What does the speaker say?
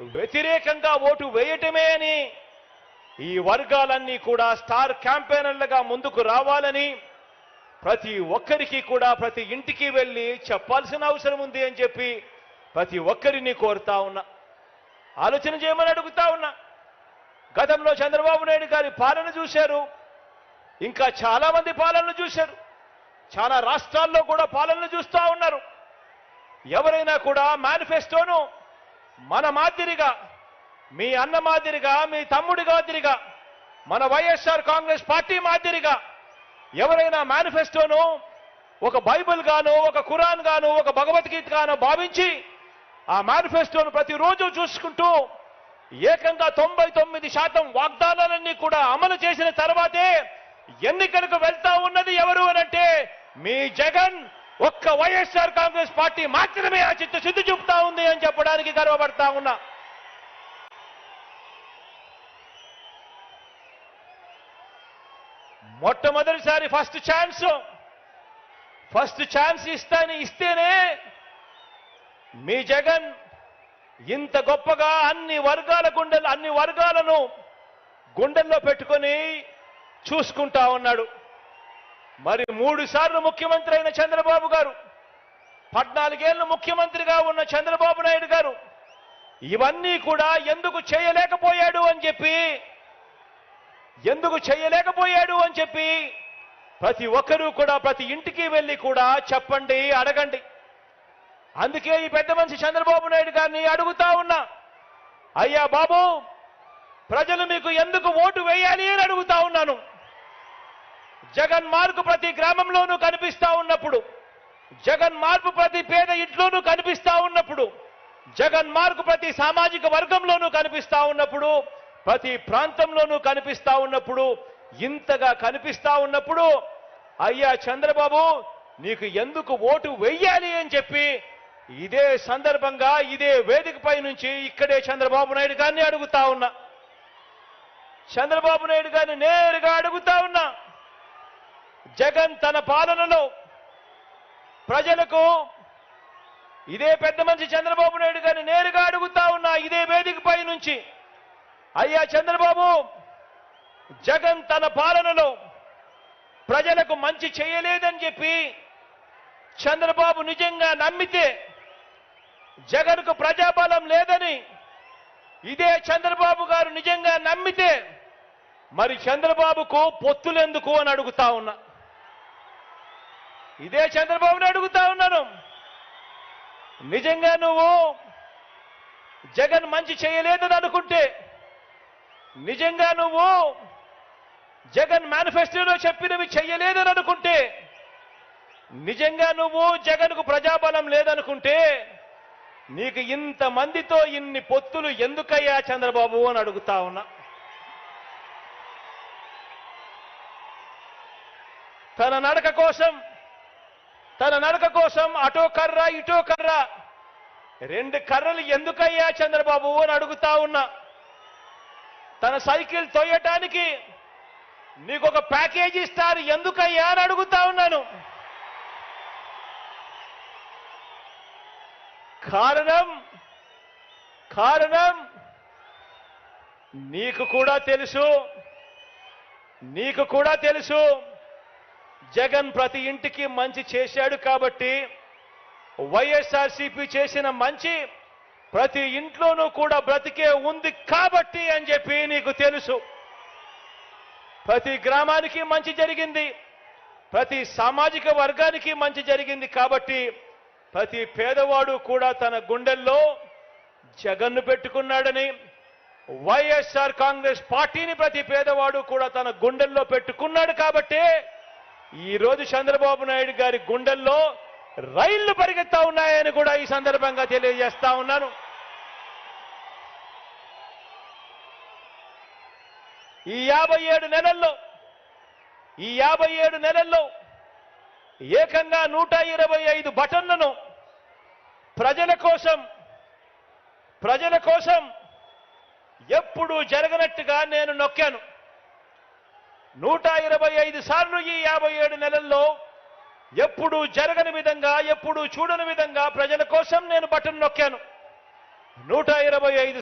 వ్యతిరేకంగా ఓటు వేయటమే అని ఈ వర్గాలన్నీ కూడా స్టార్ క్యాంపెయినర్లుగా ముందుకు రావాలని ప్రతి ఒక్కరికి కూడా ప్రతి ఇంటికి వెళ్ళి చెప్పాల్సిన అవసరం ఉంది అని చెప్పి ప్రతి ఒక్కరిని కోరుతా ఉన్నా. ఆలోచన చేయమని అడుగుతా ఉన్నా. గతంలో చంద్రబాబు నాయుడు గారి పాలన చూశారు. ఇంకా చాలా మంది పాలనలు చూశారు. చాలా రాష్ట్రాల్లో కూడా పాలనలు చూస్తూ ఉన్నారు. ఎవరైనా కూడా మేనిఫెస్టోను మన మాదిరిగా మీ అన్న మాదిరిగా మీ తమ్ముడి మాదిరిగా మన వైఎస్ఆర్ కాంగ్రెస్ పార్టీ మాదిరిగా ఎవరైనా మేనిఫెస్టోను ఒక బైబిల్ గాను ఒక ఖురాన్ గాను ఒక భగవద్గీత గాను భావించి ఆ మేనిఫెస్టోను ప్రతిరోజు చూసుకుంటూ ఏకంగా తొంభై తొమ్మిది శాతం వాగ్దానాలన్నీ కూడా అమలు చేసిన తర్వాతే ఎన్నికలకు వెళ్తా ఉన్నది ఎవరు అనంటే మీ జగన్ ఒక్క వైఎస్ఆర్ కాంగ్రెస్ పార్టీ మాత్రమే ఆ చిత్తశుద్ధి చూపుతా ఉంది అని చెప్పడానికి గర్వపడతా ఉన్నా. మొట్టమొదటిసారి ఫస్ట్ ఛాన్స్. ఫస్ట్ ఛాన్స్ ఇస్తాని ఇస్తేనే మీ జగన్ ఇంత గొప్పగా అన్ని వర్గాల గుండెలు అన్ని వర్గాలను గుండెల్లో పెట్టుకొని చూసుకుంటా ఉన్నాడు. మరి మూడు సార్లు ముఖ్యమంత్రి అయిన చంద్రబాబు గారు పద్నాలుగేళ్ళు ముఖ్యమంత్రిగా ఉన్న చంద్రబాబు నాయుడు గారు ఇవన్నీ కూడా ఎందుకు చేయలేకపోయాడు అని చెప్పి ఎందుకు చేయలేకపోయాడు అని చెప్పి ప్రతి ఒక్కరూ కూడా ప్రతి ఇంటికి వెళ్ళి కూడా చెప్పండి అడగండి. అందుకే ఈ పెద్ద మనిషి చంద్రబాబు నాయుడు గారిని అడుగుతా ఉన్నా అయ్యా బాబు ప్రజలు మీకు ఎందుకు ఓటు వేయాలి అని అడుగుతా ఉన్నాను. జగన్ మార్పు ప్రతి గ్రామంలోనూ కనిపిస్తా ఉన్నప్పుడు జగన్ మార్పు ప్రతి పేద ఇంట్లోనూ కనిపిస్తా ఉన్నప్పుడు జగన్ మార్పు ప్రతి సామాజిక వర్గంలోనూ కనిపిస్తా ఉన్నప్పుడు ప్రతి ప్రాంతంలోనూ కనిపిస్తా ఉన్నప్పుడు ఇంతగా కనిపిస్తా ఉన్నప్పుడు అయ్యా చంద్రబాబు నీకు ఎందుకు ఓటు వెయ్యాలి అని చెప్పి ఇదే సందర్భంగా ఇదే వేదికపై నుంచి ఇక్కడే చంద్రబాబు నాయుడు గారిని అడుగుతా ఉన్నా. చంద్రబాబు నాయుడు గారిని నేరుగా అడుగుతా ఉన్నా. జగన్ తన పాలనలో ప్రజలకు ఇదే పెద్ద మనిషి చంద్రబాబు నాయుడు గారిని నేరుగా అడుగుతా ఉన్నా ఇదే వేదికపై నుంచి. అయ్యా చంద్రబాబు జగన్ తన పాలనలో ప్రజలకు మంచి చేయలేదని చెప్పి చంద్రబాబు నిజంగా నమ్మితే జగన్కు ప్రజాబలం లేదని ఇదే చంద్రబాబు గారు నిజంగా నమ్మితే మరి చంద్రబాబుకు పొత్తులెందుకు అని అడుగుతా ఉన్నా. ఇదే చంద్రబాబుని అడుగుతా ఉన్నాను. నిజంగా నువ్వు జగన్ మంచి చేయలేదని అనుకుంటే నిజంగా నువ్వు జగన్ మేనిఫెస్టోలో చెప్పినవి చెయ్యలేదని అనుకుంటే నిజంగా నువ్వు జగన్కు ప్రజాబలం లేదనుకుంటే నీకు ఇంత మందితో ఇన్ని పొత్తులు ఎందుకయ్యా చంద్రబాబు అని అడుగుతా ఉన్నా. తన నడక కోసం తన నడక కోసం అటో కర్ర ఇటో కర్ర. రెండు కర్రలు ఎందుకయ్యా చంద్రబాబు అని అడుగుతా ఉన్నా. తన సైకిల్ తోయటానికి నీకు ఒక ప్యాకేజీ ఇస్తారు ఎందుకయ్యా అని అడుగుతా ఉన్నాను. కారణం కారణం నీకు కూడా తెలుసు నీకు కూడా తెలుసు. జగన్ ప్రతి ఇంటికి మంచి చేశాడు కాబట్టి వైఎస్ఆర్సీపీ చేసిన మంచి ప్రతి ఇంట్లోనూ కూడా బ్రతికే ఉంది కాబట్టి అని చెప్పి నీకు తెలుసు. ప్రతి గ్రామానికి మంచి జరిగింది ప్రతి సామాజిక వర్గానికి మంచి జరిగింది కాబట్టి ప్రతి పేదవాడు కూడా తన గుండెల్లో జగన్ను పెట్టుకున్నాడని వైఎస్ఆర్ కాంగ్రెస్ పార్టీని ప్రతి పేదవాడు కూడా తన గుండెల్లో పెట్టుకున్నాడు కాబట్టే ఈ రోజు చంద్రబాబు నాయుడు గారి గుండెల్లో రైళ్ళు పరిగెత్తా ఉన్నాయని కూడా ఈ సందర్భంగా తెలియజేస్తా ఉన్నాను. ఈ యాభై ఏడు నెలల్లో ఈ యాభై ఏడు నెలల్లో ఏకంగా నూట ఇరవై ఐదు బటన్లను ప్రజల కోసం ప్రజల కోసం ఎప్పుడూ జరగనట్టుగా నేను నొక్కాను. నూట ఇరవై ఐదు సార్లు ఈ యాభై ఏడు నెలల్లో ఎప్పుడు జరగని విధంగా ఎప్పుడు చూడని విధంగా ప్రజల కోసం నేను బటన్ నొక్కాను. నూట ఇరవై ఐదు